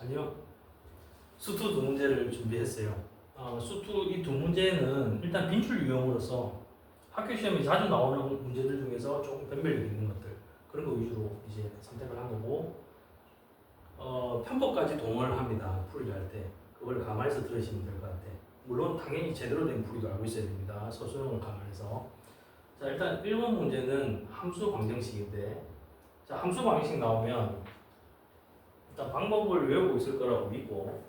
아니요. 수투 두 문제를 준비했어요. 어, 수투 이 두 문제는 일단 빈출 유형으로서 학교 시험에 자주 나오는 문제들 중에서 조금 변별력 있는 것들 그런 거 위주로 이제 선택을 한 거고 어, 편법까지 동원을 합니다. 풀이를 할 때. 그걸 감안해서 들으시면 될 것 같아요. 물론 당연히 제대로 된 풀이도 알고 있어야 됩니다. 서술형을 감안해서. 자 일단 1번 문제는 함수 방정식인데 자 함수 방정식 나오면 일단 방법을 외우고 있을 거라고 믿고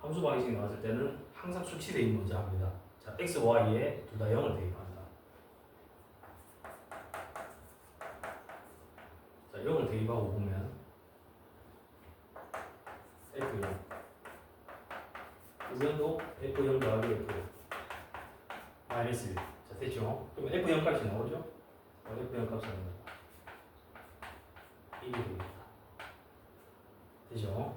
함수 방정식 나왔을 때는 항상 수치 대입 먼저 합니다. 자 x, y에 둘 다 0을 대입한다. 자 0을 대입하고 보면 f0 우변도 f0 더하기 f0 마이너스 1. 자 됐죠? 그럼 f0 값이 나오죠? 어, f0 값이 나옵니다. 이게 됩니다. 되죠?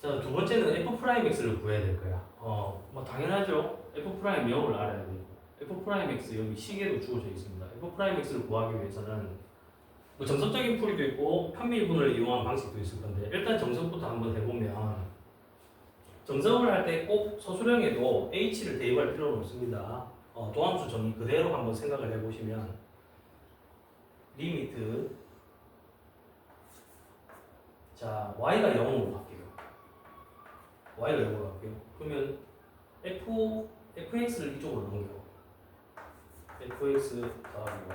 자, 두 번째는 f 프라임 x를 구해야 될 거야. 어, 뭐 당연하죠. f 프라임 0을 알아야 되고 f 프라임 x 여기 시계도 주어져 있습니다. f 프라임 x를 구하기 위해서는 뭐 정석적인 풀이도 있고 편밀분을 이용한 방식도 있을 건데 일단 정석부터 한번 해보면 정석을 할 때꼭 서술형에도 h를 대입할 필요는 없습니다. 어, 도함수 정의 그대로 한번 생각을 해보시면 리미트 자 y가 0으로 바뀌어요. y가 0으로 바뀌어요. 그러면 f fx를 이쪽으로 넘겨. fx 더하기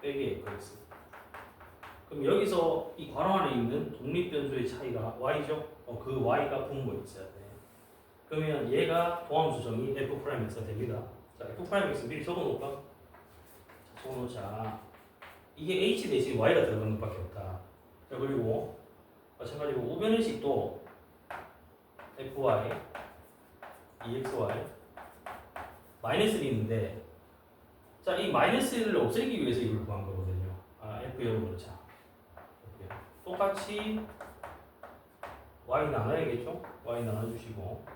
빼기 fx. 그럼 여기서 이 괄호 안에 있는 독립 변수의 차이가 y죠. 어, 그 y가 분모에 있어야 돼. 그러면 얘가 도함수 정의 f 프라임 x가 됩니다. 자, f 프라임 x 미리 적어놓을까? 자, 적어놓자. 이게 h 대신 y가 들어간 것밖에 없다. 자, 그리고 마찬가지로 우변의식도 fy, exy 마이너스 1이 있는데 자, 이 마이너스 1을 없애기 위해서 이걸 구한 거거든요. 아, f0으로 자. 똑같이 y 나눠야겠죠? y 나눠주시고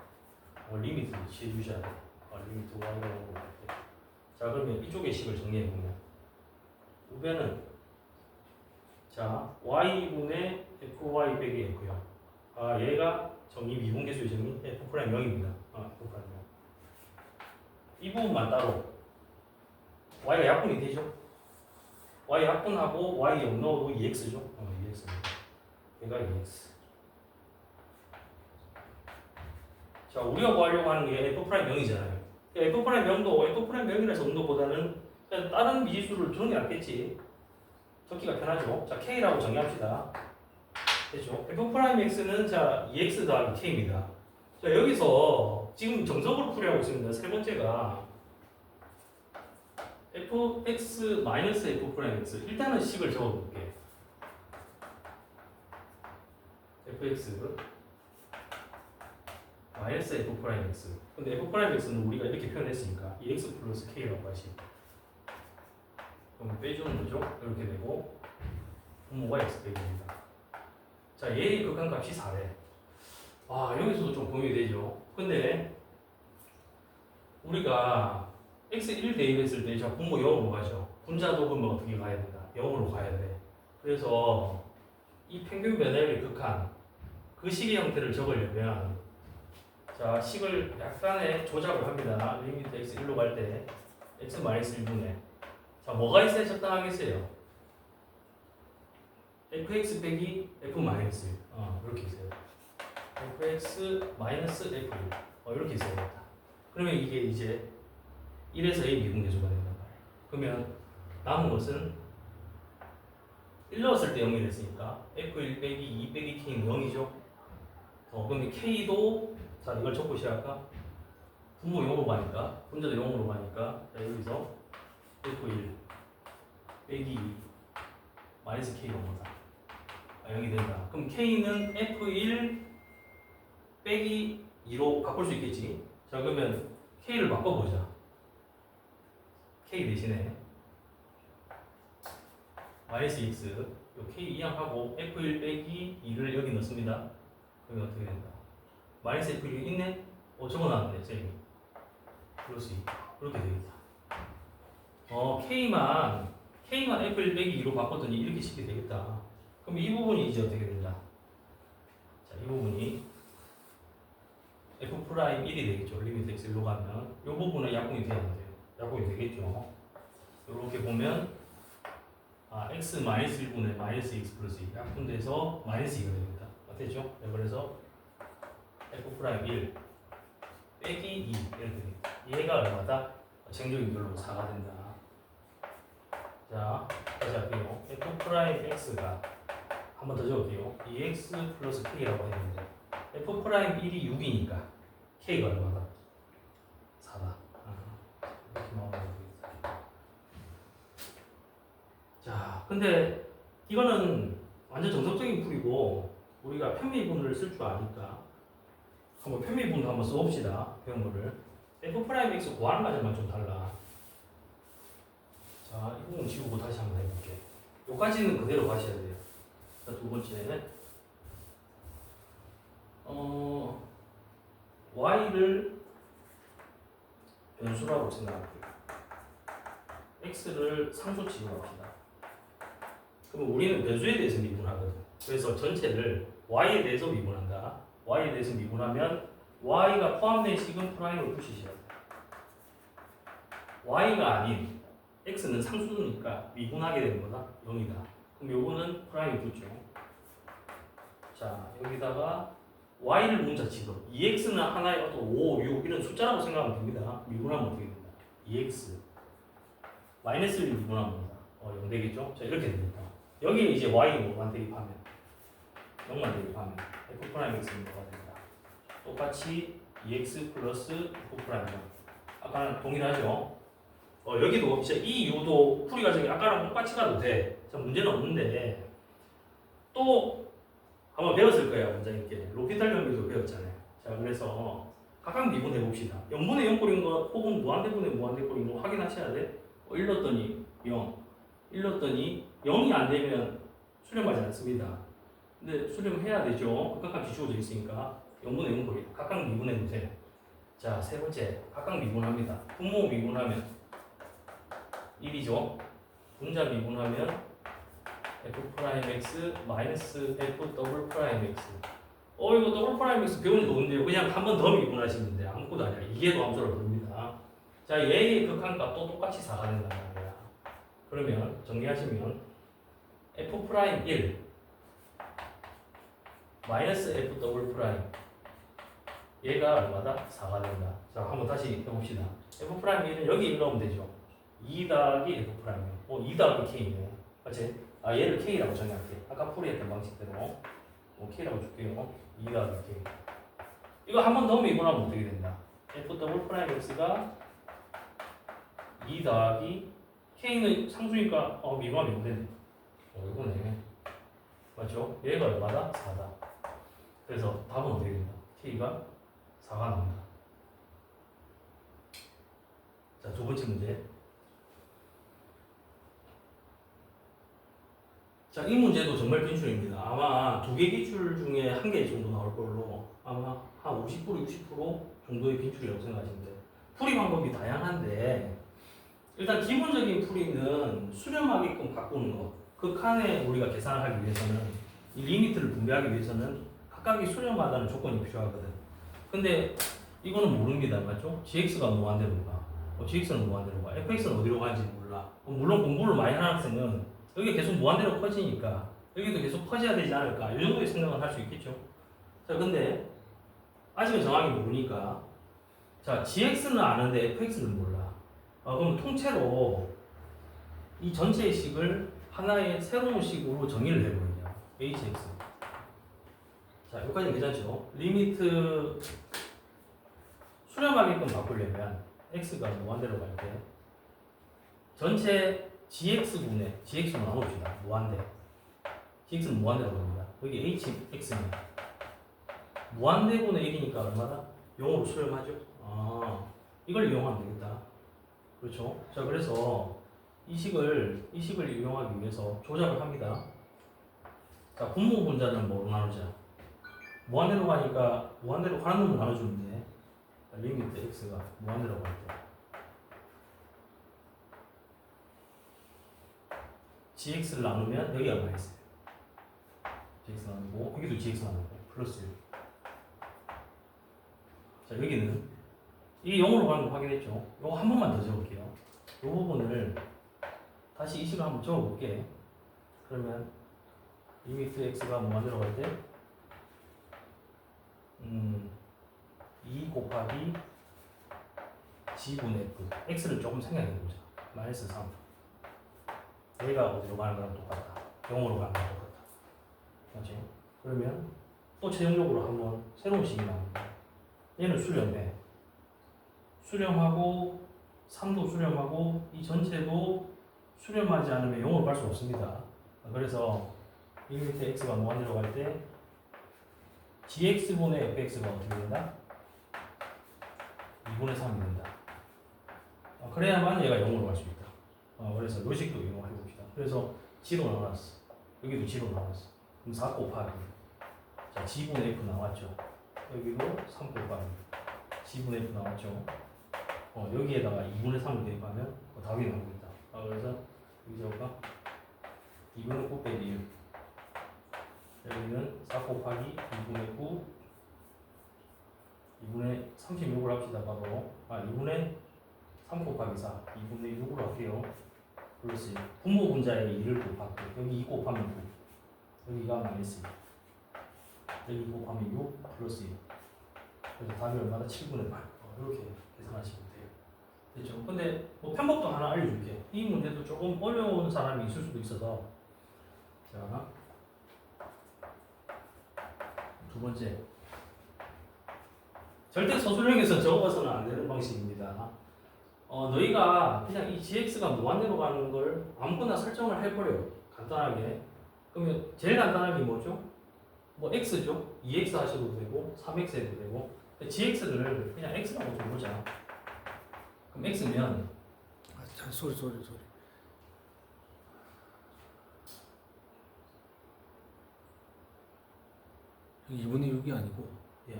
어, 리미트 취해 주셔야 돼요. 어, 리미트 y가 0으로 갈 때. 자, 그러면 이쪽의 식을 정리해 보면 우변은 자, y분의 빼기 f요. 아, 얘가 정의 미분계수의 정의 f 프라임 0입니다. 아, f 프라임 0. 이 부분만 따로 y가 약분이 되죠. y 약분하고 y 0 넣어도 2x죠. 어, 2x입니다. 얘가 2x. 자, 우리가 구하려고 하는 게 f 프라임 0이잖아요. f 프라임 0도 f 프라임 0이라서 정도보다는 그냥 다른 미지수를 두는 게 낫겠지. 적기가 편하죠. 자, k라고 정의합시다. 됐죠? f 프라임 x는 자 2x 더하기 k입니다. 자, 여기서 지금 정석으로 풀이하고 있습니다. 세 번째가 fx 마이너스 f 프라임 x 일단은 식을 적어볼게. fx 마이너스 f 프라임 x. 근데 f 프라임 x는 우리가 이렇게 표현했으니까 2x 플러스 k라고 하시. 그럼 빼주는 거죠. 이렇게 되고 분모가 x 빼기입니다. 자, 얘의 극한값이 4래. 아, 여기서도 좀 고민이 되죠. 근데 우리가 x1 대입했을 때 자, 분모 0으로 가죠. 분자도 그러면 어떻게 가야 된다? 0으로 가야 돼. 그래서 이 평균 변화율의 극한 그 식의 형태를 적으려면 자, 식을 약간의 조작을 합니다. 리미트 x1로 갈 때 x 1분에 자, 뭐가 있어야 적당하겠어요? Fx 빼기 f 마이너스 1. 어, 이렇게 있어요. fx 마이너스 f 1. 어, 이렇게 있어야겠다. 그러면 이게 이제 1에서 a 미분 계수가 된단 말이에요. 그러면 남은 것은 1 넣었을 때 0이 됐으니까 f1 빼기 2 빼기 k는 0이죠. 어, 그러면 k도 자 이걸 적고 시작할까? 분모 0으로 가니까 분자도 0으로 가니까 자 여기서 f1 빼기 2 마이너스 k가 뭐다? 아, 0이 된다. 그럼 k는 f1 빼기 2로 바꿀 수 있겠지. 자 그러면 k를 바꿔보자. k 대신에 마이너스 x 요 k 이항하고 f1 빼기 2를 여기 넣습니다. 그러면 어떻게 된다? 마이너스 f1이 있네? 어 적어놨네 쌤이. 플러스 2 그렇게 되겠다. 어 k만 k만 f1 빼기 2로 바꿨더니 이렇게 쉽게 되겠다. 그럼 이 부분이 이제 어떻게 된다? 자, 이 부분이 f 프라임 1이 되겠죠. 리미트 x로 가면 이 부분은 약분이 돼야 돼요. 약분이 되겠죠. 이렇게 보면 아, x 마이너스 1분의 마이너스 x 플러스 2 약분돼서 마이너스 2가 됩니다. 맞겠죠? 네, 그래서 f 프라임 1 빼기 2 이렇게 얘가 얼마다? 정적인 결로 4가 된다. 자, 다시 할게요. f 프라임 x가 한 번 더 적을게요. 2x 플러스 k라고 했는데 f 프라임 1이 6이니까 k가 얼마다? 4다. 아, 이렇게 나오면 되겠다. 자, 근데 이거는 완전 정석적인 풀이고 우리가 편미분을 쓸 줄 아니까 한번 편미분도 한번 써봅시다. 배운 거를 f 프라임 x 구하는 과정만 좀 달라. 자, 이 부분 지우고 다시 한번 해볼게. 요까지는 그대로 가셔야 돼요. 자, 두 번째. 어, y를 변수라고 생각할게요. x를 상수 취급합시다. 그럼 우리는 변수에 대해서 미분하거든. 그래서 전체를 y에 대해서 미분한다. y에 대해서 미분하면 y가 포함된 식은 프라임을 돼. y가 아닌 x는 상수니까 미분하게 되는 거다. 0이다. 그럼 요거는 프라임이 붙죠. 자, 여기다가 y를 문자 취급. 2x는 하나의 어떤 5, 6 이런 숫자라고 생각하면 됩니다. 미분하면 어떻게 된다? 2x 마이너스를 미분하면 된다. 어, 0 되겠죠? 자, 이렇게 됩니다. 여기에 이제 y 5만 대입하면 0만 대입하면 f 프라임 뭐가 된다. 똑같이 2x 플러스 f 프라임 0. 아까랑 동일하죠? 어, 여기도 이제 이 유도 풀이 과정이 아까랑 똑같이 가도 돼. 자, 문제는 없는데 또 한번 배웠을 거예요, 원장님께. 로피탈 연결도 배웠잖아요. 자, 그래서 각각 미분해 봅시다. 0분의 0 꼴인 거 혹은 무한대분의 무한대꼴인 거 확인하셔야 돼. 어, 1 넣었더니 0, 1 넣었더니 0이 안 되면 수렴하지 않습니다. 근데 수렴해야 되죠. 각각 기주어져 있으니까 0분의 0 꼴이 각각 미분해 보세요. 자, 세 번째 각각 미분합니다. 분모 미분하면 1이죠. 분자 미분하면 f 프라임 x 마이너스 f 더블 프라임 x. 어 이거 더블 프라임 x 배우는 좋은데요. 그냥 한 번 더 미분하시면 돼. 아무것도 아니야. 이게 더 함수를 부릅니다. 자 얘의 극한값도 똑같이 4가 된단 말이야. 그러면 정리하시면 f 프라임 1 마이너스 f 더블 프라임 얘가 얼마다? 4가 된다. 자 한번 다시 해봅시다. f 프라임 1은 여기 1 넣으면 되죠. 2 더하기 f 프라임. 어, 2 더하기 k네. 맞지? 아, 얘를 k라고 정의할게. 아까 풀이했던 방식대로. 어, k라고 줄게요. 2 더하기 k. 이거 한 번더 미분하면 어떻게 된다? f 더블 프라임 x가 2 더하기 k는 상수니까 어, 미분하면 0 되네. 어, 이거네. 맞죠? 얘가 얼마다? 4다. 그래서 답은 어떻게 된다? k가 4가 나온다. 자, 두 번째 문제. 자, 이 문제도 정말 빈출입니다. 아마 두 개 기출 중에 한 개 정도 나올 걸로 아마 한 50% 60% 정도의 빈출이라고 생각하시면 돼요. 풀이 방법이 다양한데 일단 기본적인 풀이는 수렴하게끔 바꾸는 것. 그 칸에 우리가 계산을 하기 위해서는 이 리미트를 분배하기 위해서는 각각이 수렴하다는 조건이 필요하거든. 근데 이거는 모릅니다. 맞죠? gx가 무한대로 가. 어, gx는 무한대로 가. fx는 어디로 가는지 몰라. 어, 물론 공부를 많이 하는 학생은 여기 계속 무한대로 커지니까 여기도 계속 커져야 되지 않을까 이 정도의 생각을 할 수 있겠죠. 자, 근데 아직은 정확히 모르니까 자, gx는 아는데 fx는 몰라. 어, 그럼 통째로 이 전체의 식을 하나의 새로운 식으로 정의를 해버리냐. hx. 자, 여기까지 괜찮죠? 리미트 수렴하게끔 바꾸려면 x가 무한대로 갈 때 전체 gx분의 gx로 나눕시다. 무한대. gx는 무한대로 갑니다. 여기 hx는 무한대분의 1이니까 얼마다? 0으로 수렴하죠. 아, 이걸 이용하면 되겠다. 그렇죠. 자, 그래서 이 식을 이 식을 이용하기 위해서 조작을 합니다. 자, 분모 분자는 뭐로 나누자? 무한대로 가니까 무한대로 가는 놈을 나눠주면 돼. 자, 리미트 x가 무한대로 갈 때. Gx를 나누면 여기 얼마 있어요? gx 나누고 여기도 gx 나누고 플러스 1. 자 여기는 이게 0으로 가는 거 확인했죠? 이거 한 번만 더 적을게요. 이 부분을 다시 이 식으로 한번 적어볼게. 그러면 리미트 x가 뭐 만들어갈 때? 음, 2 곱하기 g분의 f x를 조금 생각해보자. 마이너스 3 얘가 어디로 가는 거랑 똑같다. 0으로 가는 거랑 똑같다. 맞죠? 그러면 또 최종적으로 한번 새로운 식이 나옵니다. 얘는 수렴해. 수렴하고 3도 수렴하고 이 전체도 수렴하지 않으면 0으로 갈 수 없습니다. 그래서 이 밑에 x가 무한대로 갈 때 gx분의 fx가 어떻게 된다? 2분의 3이 된다. 어, 그래야만 얘가 0으로 갈 수 있다. 어, 그래서 요식도 이용해 봅시다. 그래서 g로 나눴어. 여기도 g로 나눴어. 그럼 4 곱하기 자 g분의 f 나왔죠. 여기도 3 곱하기 g분의 f 나왔죠. 어, 여기에다가 2분의 3을 대입하면 어, 답이 나옵니다. 아, 그래서 여기 적을까? 2분의 9 빼기 1 여기는 4 곱하기 2분의 9 2분의 36을 합시다 바로 아 2분의 3 곱하기 4 2분의 6으로 할게요 플러스 분모 분자에 2를 곱할게 여기 2 곱하면 9 여기가 마이너스 2 여기 곱하면 6 플러스 2 그래서 답이 얼마다? 7분의 8 어, 이렇게 계산하시면 돼요. 됐죠? 근데 뭐 편법도 하나 알려줄게. 이 문제도 조금 어려운 사람이 있을 수도 있어서. 자 두 번째. 절대 서술형에서 적어서는 안 되는 방식입니다. 어, 너희가 그냥 이 gx가 무한대로 가는 걸 아무거나 설정을 해버려요. 간단하게. 그러면 제일 간단한 게 뭐죠? 뭐 x죠. 2x 하셔도 되고 3x 해도 되고 gx를 그냥 x라고 좀 보자. 그럼 x면 아, 자, 소리 소리 소리. 2분의 6이 아니고 예.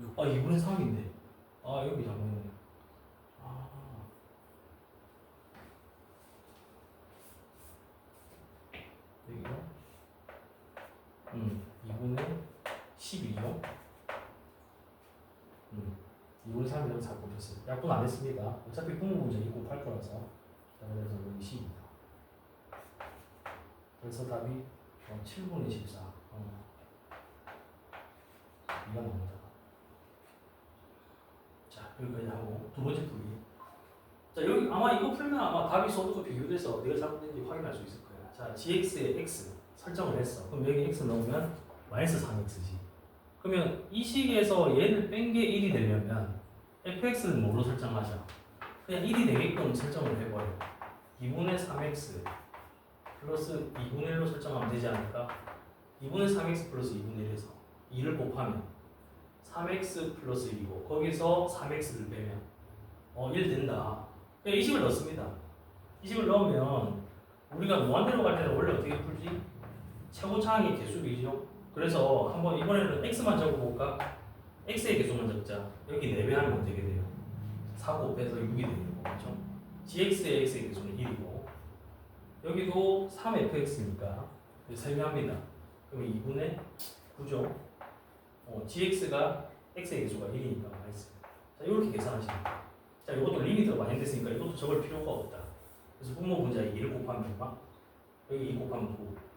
6. 아 2분의 3인데 아 여기 잘못했네. 아. 여기가 음 2분의 12죠. 음 2분의 3이라고 잘 못했어요. 약분 안 했습니다. 어차피 분모 문제 2 곱할 거라서 자, 그래서 여기 10입니다. 그래서 답이 어, 7분의 14. 어. 이가 나옵니다. 자 여기까지 하고 두 번째 풀이. 자 여기 아마 이거 풀면 아마 답이 서로가 비교돼서 어디가 잘못된지 확인할 수 있을 거야. 자 gx에 x 설정을 했어. 그럼 여기 x 넣으면 마이너스 3x지. 그러면 이 식에서 얘를 뺀 게 1이 되려면 fx를 뭐로 설정하자? 그냥 1이 되게끔 설정을 해버려. 2분의 3x 플러스 2분의 1로 설정하면 되지 않을까? 2분의 3x 플러스 2분의 1에서 2를 곱하면 3x 플러스 1이고 거기서 3x를 빼면 어, 1 된다. 그냥 이 식을 넣습니다. 이 식을 넣으면 우리가 무한대로 갈 때는 원래 어떻게 풀지? 최고 차항의 개수비죠. 그래서 한번 이번에는 x만 적어볼까? x의 개수만 적자. 여기 4배 하면 어떻게 돼요? 4 곱해서 6이 되는 거죠. gx의 x의 개수는 1이고 여기도 3fx니까 3배합니다. 그러면 2분의 9죠. 어, gx가 x의 개수가 1이니까 마이너스. 자, 이렇게 계산하시면 돼요. 자, 이것도 리미트가 많이 됐으니까 이것도 적을 필요가 없다. 그래서 분모 분자에 2를 곱하면 얼마? 여기 2 곱하면 9.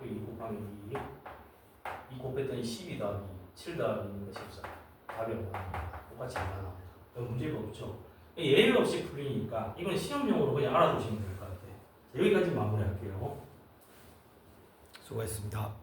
여기 2 곱하면 2. 2 곱했더니 12 더하기 7 더하기 14. 답이 얼마나 똑같이 얼마 나옵니다. 문제가 없죠. 예외 없이 풀리니까 이건 시험용으로 그냥 알아두시면 될 것 같아요. 자, 여기까지 마무리할게요. 수고했습니다.